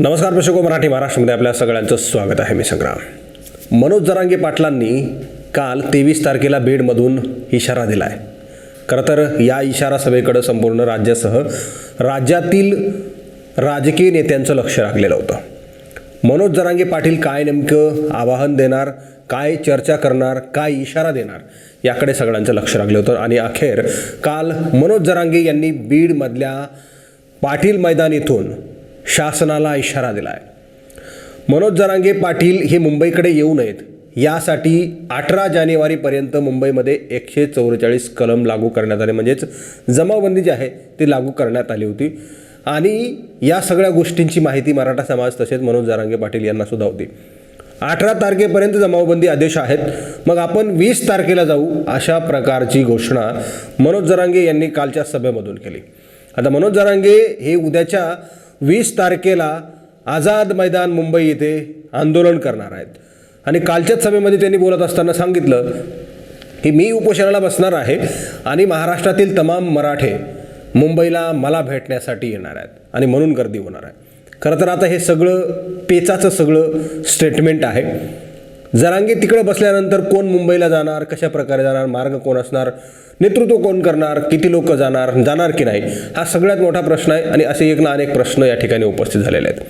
नमस्कार प्रेक्षको मराठी महाराष्ट्रामध्ये आपल्या सगळ्यांचं स्वागत आहे. मी संग्राम. मनोज जरांगे पाटलांनी काल तेवीस तारखेला बीडमधून इशारा दिला आहे खरं तर या इशारा सभेकडं संपूर्ण राज्यासह राज्यातील राजकीय नेत्यांचं लक्ष लागलेलं होतं. मनोज जरांगे पाटील काय नेमकं आवाहन देणार काय चर्चा करणार काय इशारा देणार याकडे सगळ्यांचं लक्ष लागलं होतं. आणि अखेर काल मनोज जरांगे यांनी बीडमधल्या पाटील मैदान इथून शासनाला इशारा दिला आहे मनोज जरांगे पाटील हे मुंबईकडे येऊ नयेत. यासाठी अठरा जानेवारीपर्यंत मुंबईमध्ये एकशे चौवेचाळीस कलम लागू करण्यात आले. म्हणजेच जमावबंदी जी आहे ती लागू करण्यात आली होती. आणि या सगळ्या गोष्टींची माहिती मराठा समाज तसेच मनोज जरांगे पाटील यांना सुद्धा होती. अठरा तारखेपर्यंत जमावबंदी आदेश आहेत. मग आपण वीस तारखेला जाऊ अशा प्रकारची घोषणा मनोज जरांगे यांनी कालच्या सभेमधून केली. आता मनोज जरांगे हे उद्याच्या वीस तारखेला आझाद मैदान मुंबई येथे आंदोलन करणार आहेत. आणि कालच्याच सभेमध्ये त्यांनी बोलत असताना सांगितलं की मी उपोषणाला बसणार आहे आणि महाराष्ट्रातील तमाम मराठे मुंबईला मला भेटण्यासाठी येणार आहेत आणि म्हणून गर्दी होणार आहे. खरं तर आता हे सगळं पेचाचं सगळं स्टेटमेंट आहे. जरांगे तिकडे बसल्यानंतर कोण मुंबईला जाणार कशा प्रकारे जाणार मार्ग कोण असणार नेतृत्व कोण करणार किती लोक जाणार जाणार की नाही हा सगळ्यात मोठा प्रश्न आहे आणि असे एक ना अनेक प्रश्न या ठिकाणी उपस्थित झालेले आहेत.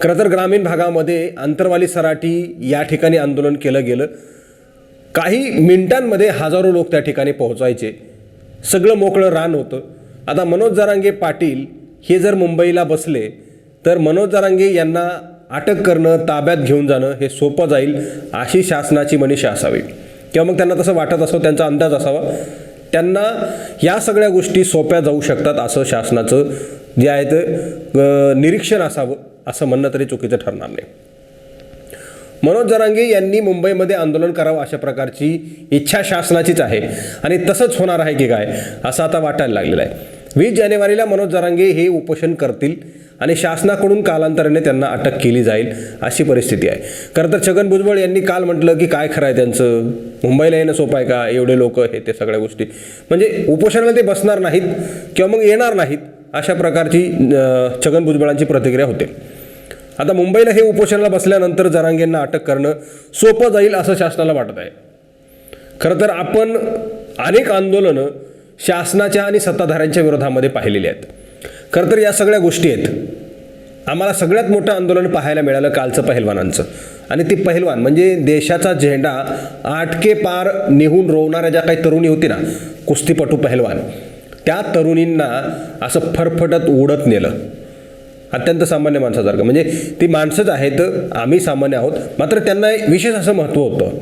खरं तर ग्रामीण भागामध्ये आंतरवाली सराठी या ठिकाणी आंदोलन केलं गेलं. काही मिनिटांमध्ये हजारो लोक त्या ठिकाणी पोहोचायचे. सगळं मोकळं रान होतं. आता मनोज जरांगे पाटील हे जर मुंबईला बसले तर मनोज जरांगे यांना अटक करणं ताब्यात घेऊन जाणं हे सोपं जाईल अशी शासनाची मनीषा असावी. किंवा मग त्यांना तसं वाटत असो त्यांचा अंदाज असावा. त्यांना या सगळ्या गोष्टी सोप्या जाऊ शकतात असं शासनाचं जे आहे ते निरीक्षण असावं असं म्हणणं तरी चुकीचं ठरणार नाही. मनोज जरांगे यांनी मुंबईमध्ये आंदोलन करावं अशा प्रकारची इच्छा शासनाचीच आहे. आणि तसंच होणार आहे की काय असं आता वाटायला लागलेलं आहे. वीस जानेवारीला मनोज जरांगे हे उपोषण करतील. आणि शासनाकडून कालांतराने त्यांना अटक केली जाईल अशी परिस्थिती आहे. खरं तर छगन भुजबळ यांनी काल म्हटलं की काय खरं आहे त्यांचं? मुंबईला येणं सोपं आहे का? एवढे लोक हे ते सगळ्या गोष्टी. म्हणजे उपोषणाला ते बसणार नाहीत किंवा मग येणार नाहीत अशा प्रकारची छगन भुजबळांची प्रतिक्रिया होते. आता मुंबईला हे उपोषणाला बसल्यानंतर जरांगेंना अटक करणं सोपं जाईल असं शासनाला वाटत आहे. खरं तर आपण अनेक आंदोलनं शासनाच्या आणि सत्ताधाऱ्यांच्या विरोधामध्ये पाहिलेली आहेत. खरं तर या सगळ्या गोष्टी आहेत. आम्हाला सगळ्यात मोठं आंदोलन पाहायला मिळालं कालचं पहिलवानांचं. आणि ती पहिलवान म्हणजे देशाचा झेंडा आटके पार नेहून रोवणाऱ्या ज्या काही तरुणी होती ना कुस्तीपटू पहिलवान त्या तरुणींना असं फरफटत उडत नेलं. अत्यंत सामान्य माणसासारखं. म्हणजे ती माणसंच आहेत आम्ही सामान्य आहोत मात्र त्यांना एक विशेष असं महत्त्व होतं.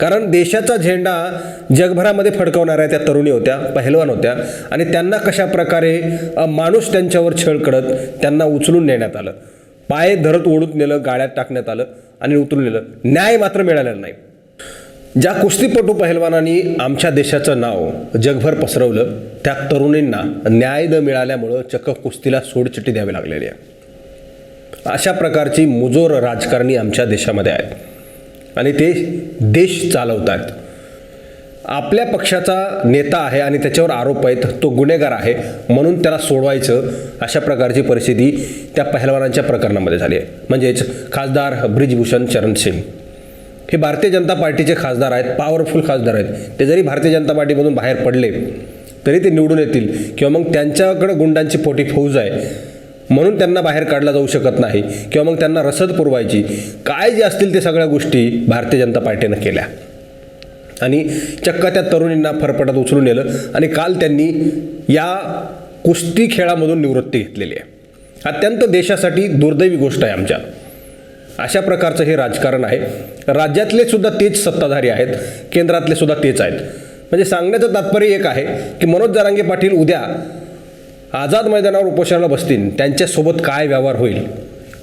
कारण देशाचा झेंडा जगभरामध्ये फडकवणाऱ्या त्या तरुणी होत्या पहिलवान होत्या आणि त्यांना कशा प्रकारे माणूस त्यांच्यावर छळ करत त्यांना उचलून नेण्यात आलं. पाय धरत ओढून नेलं गाळ्यात टाकण्यात आलं आणि उचलून नेलं. न्याय मात्र मिळालेला नाही. ज्या कुस्तीपटू पहिलवानांनी आमच्या देशाचं नाव जगभर पसरवलं त्या तरुणींना न्याय न मिळाल्यामुळं चक्क कुस्तीला सोडचिट्टी द्यावी लागलेली आहे. अशा प्रकारची मुजोर राजकारणी आमच्या देशामध्ये आहेत. आणि ते देश चालवत आहेत आपल्या पक्षाचा नेता आहे आणि त्याच्यावर आरोप आहेत तो गुन्हेगार आहे म्हणून त्याला सोडवायचं अशा प्रकारची परिस्थिती त्या पहिलवानांच्या प्रकरणामध्ये झाली आहे. म्हणजेच खासदार ब्रिजभूषण चरण सिंग. हे भारतीय जनता पार्टीचे खासदार आहेत पॉवरफुल खासदार आहेत. ते जरी भारतीय जनता पार्टीमधून बाहेर पडले तरी ते निवडून येतील किंवा मग त्यांच्याकडे गुंडांची पोटी फौज आहे. म्हणून त्यांना बाहेर काढला जाऊ शकत नाही किंवा मग त्यांना रसद पुरवायची. काय जे असतील ते सगळ्या गोष्टी भारतीय जनता पार्टीनं केल्या. आणि चक्क त्या तरुणींना फरफटात उचलून नेलं आणि काल त्यांनी या कुस्ती खेळामधून निवृत्ती घेतलेली आहे. अत्यंत देशासाठी दुर्दैवी गोष्ट आहे आमच्या. अशा प्रकारचं हे राजकारण आहे. राज्यातले सुद्धा तेच सत्ताधारी आहेत केंद्रातले सुद्धा तेच आहेत. म्हणजे सांगण्याचं तात्पर्य एक आहे की मनोज जरांगे पाटील उद्या आझाद मैदानावर उपोषणाला बसतील त्यांच्यासोबत काय व्यवहार होईल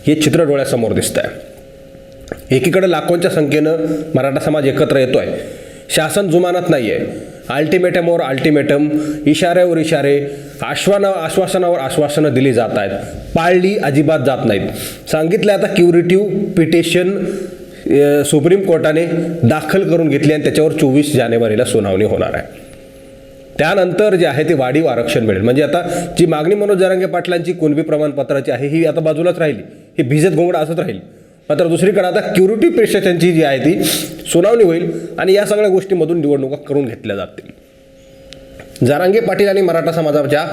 हे चित्र डोळ्यासमोर दिसतं आहे एकीकडे लाखोंच्या संख्येनं मराठा समाज एकत्र येतो आहे शासन जुमानत नाही आहे अल्टिमेटमवर अल्टिमेटम इशाऱ्यावर इशारे आश्वाना आश्वासनावर आश्वासनं दिली जात आहेत. पाळली अजिबात जात नाहीत. सांगितलं आता क्युरेटिव्ह पिटिशन सुप्रीम कोर्टाने दाखल करून घेतली आणि त्याच्यावर चोवीस जानेवारीला सुनावणी होणार आहे. त्यानंतर जे आहे ते वाढीव आरक्षण मिळेल. म्हणजे आता जी मागणी मनोज जरांगे पाटलांची कुणबी प्रमाणपत्राची आहे ही आता बाजूलाच राहिली. ही भिजत घोंगडा असंच राहील. मात्र दुसरीकडे आता क्युरिटी पेशाच्यांची जी आहे ती सुनावणी होईल आणि या सगळ्या गोष्टीमधून निवडणुका करून घेतल्या जातील. जारांगे पाटील आणि मराठा समाजाच्या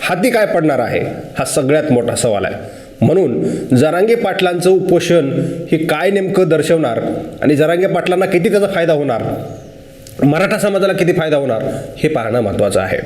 हाती काय पडणार आहे हा सगळ्यात मोठा सवाल आहे. म्हणून जरांगे पाटलांचं उपोषण हे काय नेमकं दर्शवणार आणि जरांगे पाटलांना किती त्याचा फायदा होणार मराठा समाजाला किती फायदा होणार हे पाहणं महत्त्वाचं आहे.